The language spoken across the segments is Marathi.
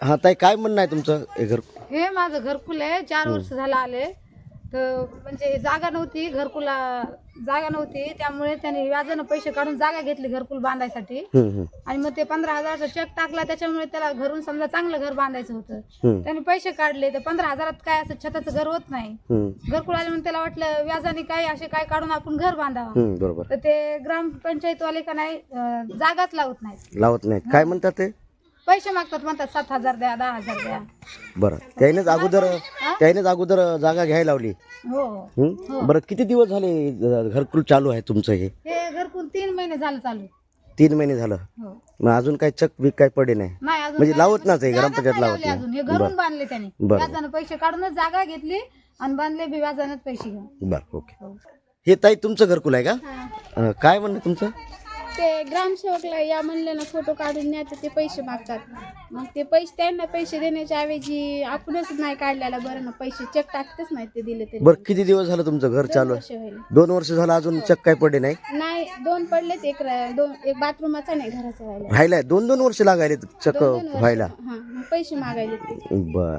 हा ताई काय म्हणणं आहे तुमचं? हे घर हे माझं घरकुल आहे. चार वर्ष झालं आले तर म्हणजे जागा नव्हती घरकुला जागा नव्हती. त्यामुळे त्यांनी व्याजानं पैसे काढून जागा घेतली घरकुल बांधायसाठी. हम्म, हम्म, आणि मग ते पंधरा हजाराचा चेक टाकला त्याच्यामुळे त्याला घरून समजा चांगलं घर बांधायचं होतं. हम्म, त्यांनी पैसे काढले तर पंधरा हजारात काय असं छताचं घर होत नाही. हम्म, घरकुल आले म्हणून त्याला वाटलं व्याजाने काय असे काय काढून आपण घर बांधावं. हम्म, बरोबर. तर ते ग्रामपंचायतवाले का नाही अं, जागाच लावत नाहीत. लावत नाही काय म्हणतात ते? पैसे मागतात म्हणतात सात हजार द्या दहा हजार द्या. बरं. त्यानेच अगोदर त्यानेच अगोदर जागा घ्यायला लावली. हो. हम्म? बरं किती दिवस झाले अ, घरकुल चालू आहे तुमचं हे? हे घरकुल तीन महिने झालं चालू. तीन महिने झालं. हो. मग अजून काही चक बीक काही पडे नाही? नाही अजून म्हणजे काय- लावत नाही. ते, जागाच ग्रामपंचायत नाही लावत लावली नाही. अजून. हे घरून बांधले त्यांनी. बरं. व्याजानं पैसे काढूनच जागा घेतली आणि बांधले बी व्याजानंच पैसे घेऊन. बरं ओके. हे. ताई तुमचं घरकुल आहे का? अ, काय म्हणणं तुमचं? ते ग्रामसेवकला या म्हणले ना फोटो काढून न्या तर ते पैसे मागतात. मग ते पैसे त्यांना पैसे देण्याच्या ऐवजी आपणच नाही काढलेला बरं ना पैसे चेक टाकतेच नाही ते दिले तरी बरं किती दिवस झालं तुमचं घर चालू आहे? दोन वर्ष झालं अजून चक काही पडे नाही? नाही दोन पडलेत एक रा- दोन एक बाथरूमाचा नाही घराचा व्हायला. राहिलाय दोन दोन वर्ष लागायले चक दोन दोन वर्ष. व्हायला. हा मग पैसे मागायले ते. बर.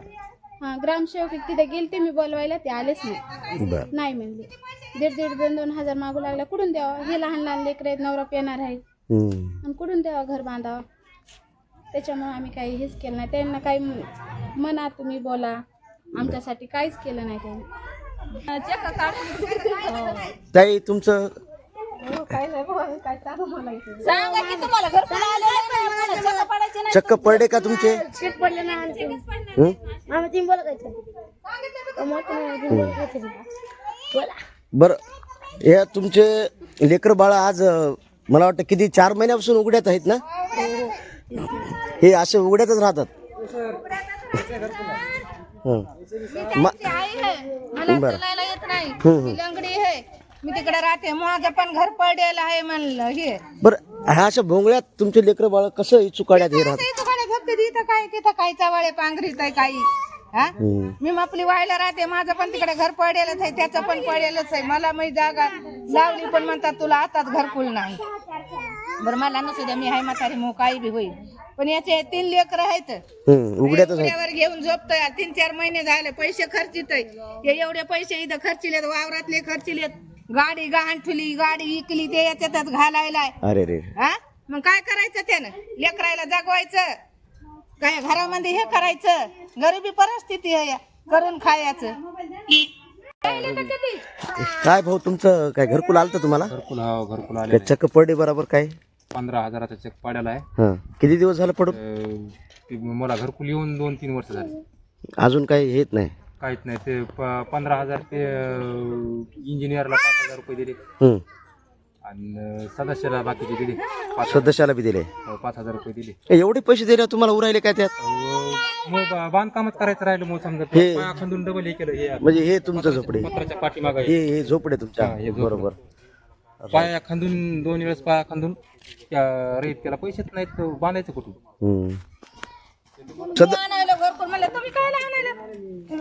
हा ग्रामसेवक तिथे गेलते मी बोलवायला ते आलेच नाही. बर. नाही म्हणले. दीड दीड दोन दोन हजार मागू लागला. कुठून द्यावा? हे लहान लहान लेकर आहेत नवरा पेणार आहे. हम्म. आणि कुठून द्यावा घर बांधावं? त्याच्यामुळे आम्ही काही हेच केलं नाही. त्यांना काही म्हणा तुम्ही बोला. आमच्यासाठी काहीच केलं नाही त्यांनी. ताई तुमचं? सांगा की तुम्हाला घरकुल आलेलं नाही, आम्हाला चक्क पडायचे बरं हे तुमचे लेकर बाळ आज मला वाटतं किती चार महिन्यापासून उघड्यात आहेत ना? हे असे उघड्यातच राहतात. हं. मा- ती आई आहे. मला बरं. चालायला येत नाही. ती लंगडी आहे. मी तिकडे राहते. माझं पण घर पडेल आहे म्हणलं हे. बरं ह्या अशा भोंगळ्यात तुमचे लेकर बाळ कसं चुकाड्यात हे राहतात? झोपते तिथं काय तिथं काय चवाळे पांघरीत आहे काही? हा? हं. मी आपली व्हायला राहते माझं पण तिकडे घर पडेलच आहे त्याचं पण पडेलच आहे. मला मी जागा लावली पण म्हणतात तुला आताच घरकुल नाही. बरं मला नसू द्या मी हाय म्हातारी मग काही बी होईल. पण याचे तीन लेकर आहेत. उघड्यातच उघड्यावर घेऊन झोपतोय तीन चार महिने झाले पैसे खर्चित हे एवढे पैसे इथं खर्चिलेत वावरातले खर्चिलेत गाडी गहाण ठुली गाडी इकली ते याच्यातच घालायलाय. अरे रे. हा? मग काय करायचं त्यानं? लेकरायला जगवायचं. काय घरामध्ये हे करायचं? गरिबी परिस्थिती आहे करून खायचं. काय भाऊ तुमचं काय घरकुल आलं तुम्हाला? घरकुल हा घरकुल आले काय चक्क पडे बरोबर काय? पंधरा हजाराचा चेक पाड्याला आहे. हं. किती दिवस झालं पडून? अं, ते मला घरकुल येऊन दोन तीन वर्ष झाले. अजून काही येत नाही. काहीच नाही. ते प- पंधरा हजार ते इंजिनियरला पाच हजार रुपये दिले. हं. आणि सदस्याला बाकीचे दिले पाच सदस्याला बी दिले? अं, पाच हजार रुपये दिले. ए, एवढे पैसे दिले तुम्हाला उरायले काय त्यात? मग बा- बांधकामच करायचं राहिलं मग समजा. हे- पाया खंदून डबल हे केलं हे म्हणजे हे तुमचं झोपडे. पत्राच्या पाठीमागे हे हे झोपडे तुमच्या? हा, हे झोपडे. बरोबर. पाया खंदून दोन वेळेस पाया खंदून त्या रेत त्याला पैसेच नाहीत तर बांधायचं कुठून? हं. सद आणायला घरकुल म्हणलं तुम्ही काय आणायला?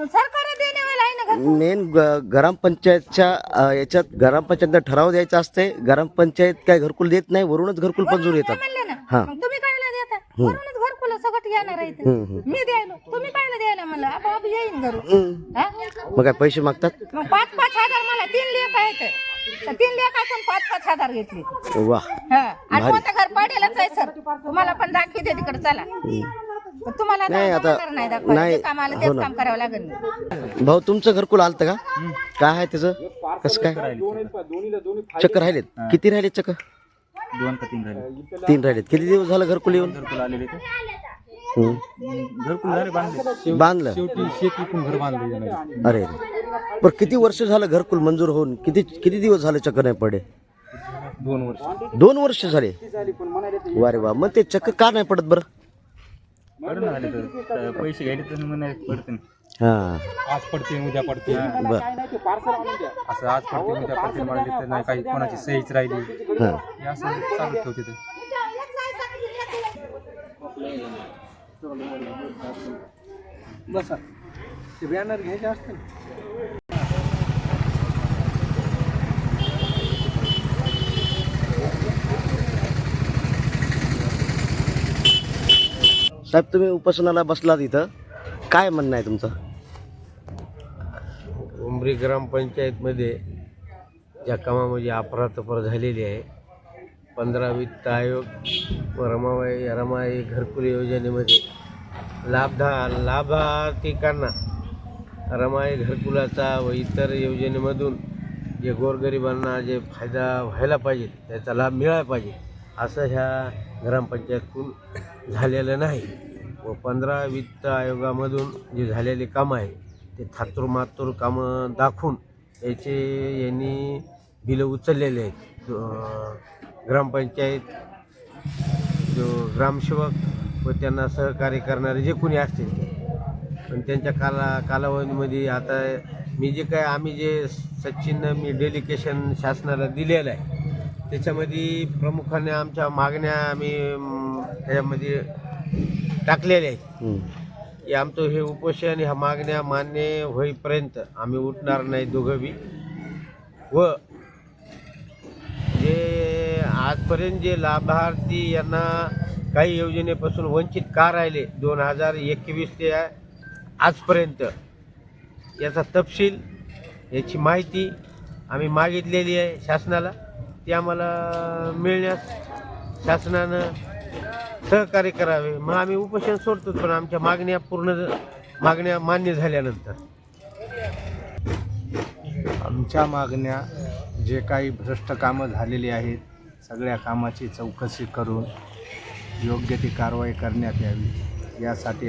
सरकार देण्यावाला आहे ना घर मेन ग्रामपंचायतच्या अ, याच्यात ग्रामपंचायतला ठराव द्यायचा असते ग्रामपंचायत काय घरकुल देत नाही वरूनच घरकुल मंजूर येतात. म्हणलं ना? हा. मग तुम्ही कायला देता? म्हणूनच घरकुल येणार आहे. मी द्यायलो. तुम्ही कायला द्यायला म्हणलं? आपोआप येईन घरून. हा? मग काय पैसे मागतात? मग पाच पाच हजार मला तीन लेख आहेत. तर तीन लेखातून पाच पाच हजार घेतले. वा. हा. आणि कोणतं घर पाडेलच आहे सर? तुम्हाला पण दाखवते तिकडे चला. पण तुम्हाला नाही, आता- जमणार नाही दाखवायला. नाही, जे काम आलं हो तेच ना. काम करावं लागेल. भाऊ तुमचं घरकुल आलतं का? काय आहे त्याचं? कसं काय? चक्क राहिलेत? किती राहिलेत चक्क दोन का तीन राहिले तीन राहिलेत. किती दिवस झालं घरकुल येऊन? घरकुल आलेले ते. घरकुल झाले बांधले. बांधलं. शेवटी शेत विकून घर बांधले त्याने. अरे पण किती वर्ष झालं घरकुल मंजूर होऊन? किती किती दिवस झाले चक्क नाही पडे दोन वर्ष. दोन वर्ष झाले? वा रे वा मग ते चक्क का नाही पडत बरं? पडून आले तर पैसे घ्यायले तर म्हणाले पडते हा. आज पडते उद्या पडते बर. असं आज पडते उद्या पडते म्हणले तर नाही काही कोणाची सहीच राहिली. हा. हे. असं चालू ठेवते ते. बसा. ते बॅनर घ्यायचे असते ना साहेब तुम्ही उपोषणाला बसलात इथं. काय म्हणणं आहे तुमचं? उमरी ग्रामपंचायतमध्ये ज्या कामामध्ये अपरातपर झालेली आहे पंधरा वित्त आयोग व रमाबाई रमाई घरकुल योजनेमध्ये लाभधा लाभार्थिकांना रमाई घरकुलाचा व इतर योजनेमधून जे गोरगरिबांना जे फायदा व्हायला पाहिजे त्याचा लाभ मिळाला पाहिजे असं ह्या ग्रामपंचायतकडून झालेलं नाही. व पंधरा वित्त आयोगामधून जे झालेले कामं आहे ते थातूरमातूर कामं दाखवून याचे यांनी बिलं उचललेले आहेत. ग्रामपंचायत जो ग्रामसेवक व त्यांना सहकार्य करणारे जे कोणी असतील ते पण त्यांच्या काला कालावधीमध्ये आता मी जे काय आम्ही जे सचिननं मी डेलिकेशन शासनाला दिलेलं आहे त्याच्यामध्ये प्रमुखाने आमच्या मागण्या आम्ही त्याच्यामध्ये टाकलेल्या आहेत. हं. की आमचं हे उपोषण ह्या मागण्या मान्य होईपर्यंत आम्ही उठणार नाही दोघं बी व जे आजपर्यंत जे लाभार्थी यांना काही योजनेपासून वंचित का राहिले दोन हजार एकवीस ते आजपर्यंत याचा तपशील याची माहिती आम्ही मागितलेली आहे शासनाला. ते आम्हाला मिळण्यास शासनानं सहकार्य करावे. मग आम्ही उपोषण सोडतो पण आमच्या मागण्या पूर्ण मागण्या मान्य झाल्यानंतर. आमच्या मागण्या जे काही भ्रष्ट कामं झालेली आहेत सगळ्या कामाची चौकशी करून योग्य ती कारवाई करण्यात यावी. यासाठी